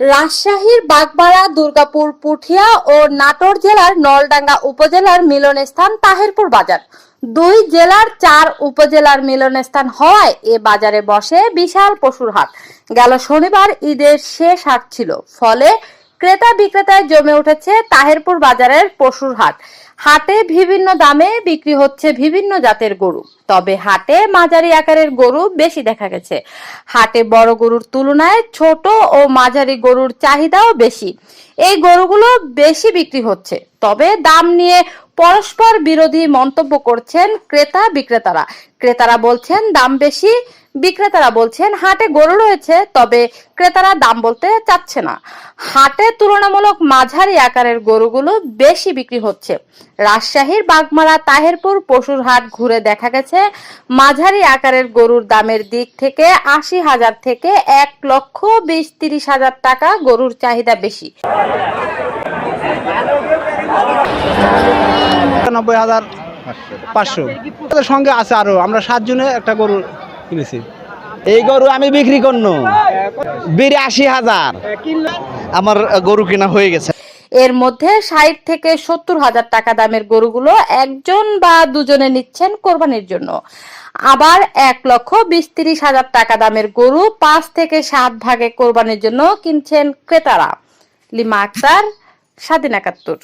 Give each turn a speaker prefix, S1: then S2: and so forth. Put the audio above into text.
S1: রাজশাহীর বাগবাড়া, দুর্গাপুর, পুঠিয়া ও নাটোর জেলার নলডাঙ্গা উপজেলার মিলনস্থান তাহেরপুর বাজার। দুই জেলার চার উপজেলার মিলনস্থান হওয়ায় এ বাজারে বসে বিশাল পশুর হাট। গেল শনিবার ঈদের শেষ হাট ছিল। ফলে ক্রেতা বিক্রেতায় জমে উঠেছে তাহেরপুর বাজারের পশুর হাট। হাটে বিভিন্ন দামে বিক্রি হচ্ছে বিভিন্ন জাতের গরু। তবে হাটে মাঝারি আকারের গরু বেশি দেখা গেছে। হাটে বড় গরুর তুলনায় ছোট ও মাঝারি গরুর চাহিদাও বেশি। এই গরুগুলো বেশি বিক্রি হচ্ছে। তবে দাম নিয়ে পরস্পর বিরোধী মন্তব্য করছেন ক্রেতা বিক্রেতারা। ক্রেতারা বলছেন, দাম বেশি। বিক্রেতারা বলছেন, হাটে গরু রয়েছে, তবে ক্রেতারা দাম বলতে চাচ্ছে না। হাটে তুলনামূলক মাঝারি আকারের গরুগুলো বেশি বিক্রি হচ্ছে। রাজশাহীর বাগমারা, তাহেরপুর, পশুর হাট ঘুরে দেখা গেছে, মাঝারি আকারের গরুর দামের দিক থেকে আশি হাজার থেকে এক লক্ষ বিশ তিরিশ হাজার টাকা গরুর চাহিদা বেশি।
S2: নব্বই হাজার পাঁচশো। তাদের সঙ্গে আছে আরও আমরা সাতজনে একটা গরু কিনেছি।
S3: এই গরু আমি বিক্রি করনু। বিরাশি হাজার। আমার গরু কেনা হয়ে গেছে।
S1: এর মধ্যে ষাট থেকে সত্তর হাজার টাকা দামের গরুগুলো একজন বা দুজনে নিচ্ছেন কোরবানির জন্য। আবার এক লক্ষ বিশ তিরিশ হাজার টাকা দামের গরু পাঁচ থেকে সাত ভাগে কোরবানির জন্য কিনছেন ক্রেতারা। লিমা আক্তার স্বাধীন একাত্তর।